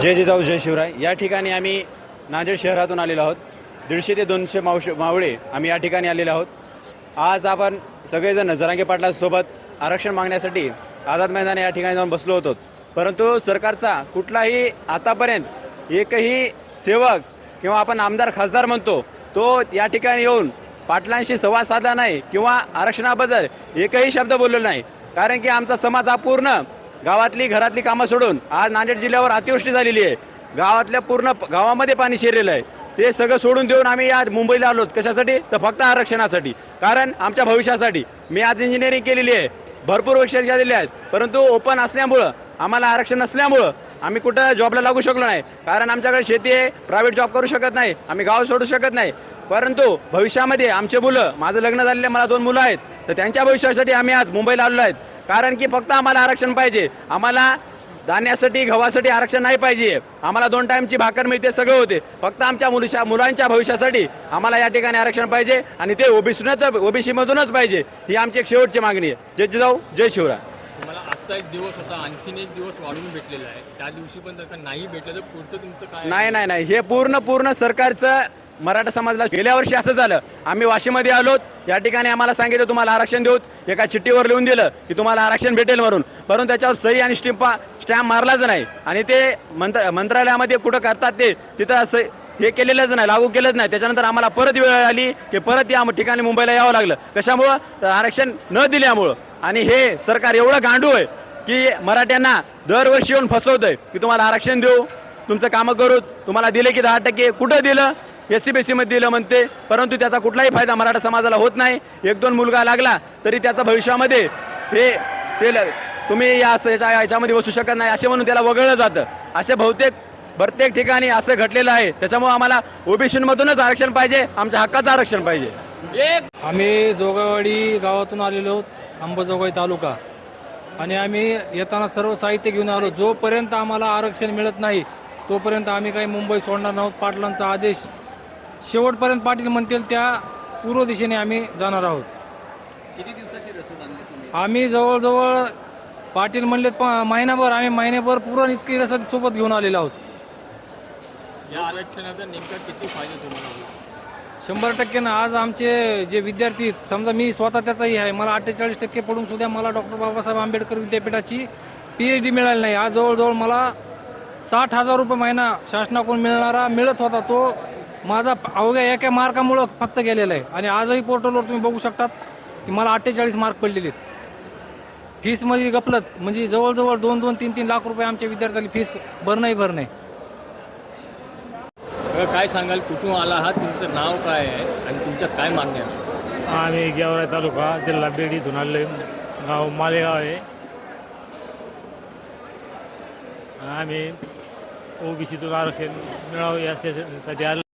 जय जिजाऊ जय शिवराय. या ठिकाणी आम्ही नांदेड शहरातून आलेलो आहोत. दीडशे ते दोनशे मावश मावळे आम्ही या ठिकाणी आलेलो आहोत. आज आपण सगळेजण जरांगे पाटलांसोबत आरक्षण मागण्यासाठी आझाद मैदान या ठिकाणी जाऊन बसलो होतो. परंतु सरकारचा कुठलाही आतापर्यंत एकही सेवक किंवा आपण आमदार खासदार म्हणतो तो या ठिकाणी येऊन पाटलांशी संवाद साधला नाही किंवा आरक्षणाबद्दल एकही शब्द बोललेला नाही. कारण की आमचा समाज हा पूर्ण गावातली घरातली कामं सोडून आज नांदेड जिल्ह्यावर अतिवृष्टी झालेली आहे. गावातल्या पूर्ण गावामध्ये पाणी शिरलेलं आहे. ते सगळं सोडून देऊन आम्ही आज मुंबईला आलो कशासाठी? तर फक्त आरक्षणासाठी. कारण आमच्या भविष्यासाठी. मी आज इंजिनिअरिंग केलेली आहे. भरपूर वर्ष झालेली आहेत. परंतु ओपन असल्यामुळं आम्हाला आरक्षण नसल्यामुळं आम्ही कुठं जॉबला लागू शकलो नाही. कारण आमच्याकडे शेती आहे. प्रायव्हेट जॉब करू शकत नाही. आम्ही गाव सोडू शकत नाही. परंतु भविष्यामध्ये आमचे मुलं माझं लग्न झालेले मला दोन मुलं आहेत. तर त्यांच्या भविष्यासाठी आम्ही आज मुंबईला आलो आहेत. कारण की फक्त आम्हाला आरक्षण पाहिजे. आम्हाला धान्यासाठी गव्हासाठी आरक्षण नाही पाहिजे. आम्हाला दोन टाइमची भाकर मिळते सगळं होते. फक्त आमच्या मुलीच्या मुलांच्या भविष्यासाठी आम्हाला या ठिकाणी आरक्षण पाहिजे आणि ते ओबीसीनच ओबीसी मधूनच पाहिजे. ही आमची एक शेवटची मागणी आहे. जय जिजाऊ जय शिवराय. तुम्हाला आजचा एक दिवस होता आणखीन एक दिवस वाढून भेटलेला आहे. त्या दिवशी पण नाही भेटलं तर पुढचं तुमचं काय नाही नाही नाही. हे पूर्ण पूर्ण सरकारचं मराठा समाजाला गेल्या वर्षी असं झालं आम्ही वाशीमध्ये आलोत या ठिकाणी आम्हाला सांगितलं तुम्हाला आरक्षण देऊत. एका चिठ्ठीवर लिहून दिलं की तुम्हाला आरक्षण भेटेल म्हणून. परंतु त्याच्यावर सही आणि स्टिंपा स्टॅम्प मारलाच नाही. आणि ते मंत्र मंत्रालयामध्ये कुठं करतात ते तिथं असं हे केलेलंच नाही लागू केलंच नाही. त्याच्यानंतर आम्हाला परत वेळ आली की परत या ठिकाणी मुंबईला यावं लागलं. कशामुळं? तर आरक्षण न दिल्यामुळं. आणि हे सरकार एवढं गांडू आहे की मराठ्यांना दरवर्षी येऊन फसवतंय की तुम्हाला आरक्षण देऊ तुमचं कामं करू तुम्हाला दिले की दहा टक्के कुठं दिलं? एस सी बी सीमध्ये दिलं म्हणते परंतु त्याचा कुठलाही फायदा मराठा समाजाला होत नाही. एक दोन मुलगा लागला तरी त्याचा भविष्यामध्ये हे ते ल- तुम्ही या असं याच्या याच्यामध्ये बसू शकत नाही असे म्हणून त्याला वगळलं जातं. असे बहुतेक प्रत्येक ठिकाणी असं घडलेलं आहे. त्याच्यामुळे आम्हाला ओबीसीमधूनच आरक्षण पाहिजे आमच्या हक्काचं आरक्षण पाहिजे. एक. आम्ही जोगावाडी गावातून आलेलो आहोत अंबाजोगाई तालुका. आणि आम्ही येताना सर्व साहित्य घेऊन आलो. जोपर्यंत आम्हाला आरक्षण मिळत नाही तोपर्यंत आम्ही काही मुंबई सोडणार नाहोत पाटलांचा आदेश. शेवटपर्यंत पाटील म्हणतील त्या पूर्व दिशेने आम्ही जाणार आहोत. किती दिवसाची रसद आणली तुम्ही? आम्ही जवळजवळ पाटील म्हणलेत प- महिनाभर आम्ही महिन्याभर पूर्ण इतकी रसद सोबत घेऊन आलेलो आहोत. या आरक्षणाचा नेमका किती फायदा तुम्हाला होईल? शंभर टक्के ना आज आमचे जे विद्यार्थी आहेत, समजा मी स्वतः त्याचाही आहे मला अठ्ठेचाळीस टक्के पडून सुद्धा मला डॉक्टर बाबासाहेब आंबेडकर विद्यापीठाची पी एच डी मिळाली नाही. आज जवळजवळ मला साठ हजार रुपये महिना शासनाकडून मिळणारा मिळत होता तो माझा अवघ्या एका मार्कामुळं फक्त गेलेला आहे. आणि आजही पोर्टलवर तुम्ही बघू शकतात की मला अठ्ठेचाळीस मार्क पडलेले आहेत फीसमध्ये गपलत म्हणजे जवळजवळ दोन दोन तीन तीन लाख रुपये आमच्या विद्यार्थ्यांनी फीस भरणंही भरणं. आहे काय सांगाल? कुठून आला आहात तुमचं नाव काय आहे? आणि तुमच्या काय मागण्या? आम्ही गेवराई तालुका जिल्हा बीड इथून आले गाव मालेगाव आहे. आम्ही ओबीसीतून आरक्षण मिळावं यासाठी आलो.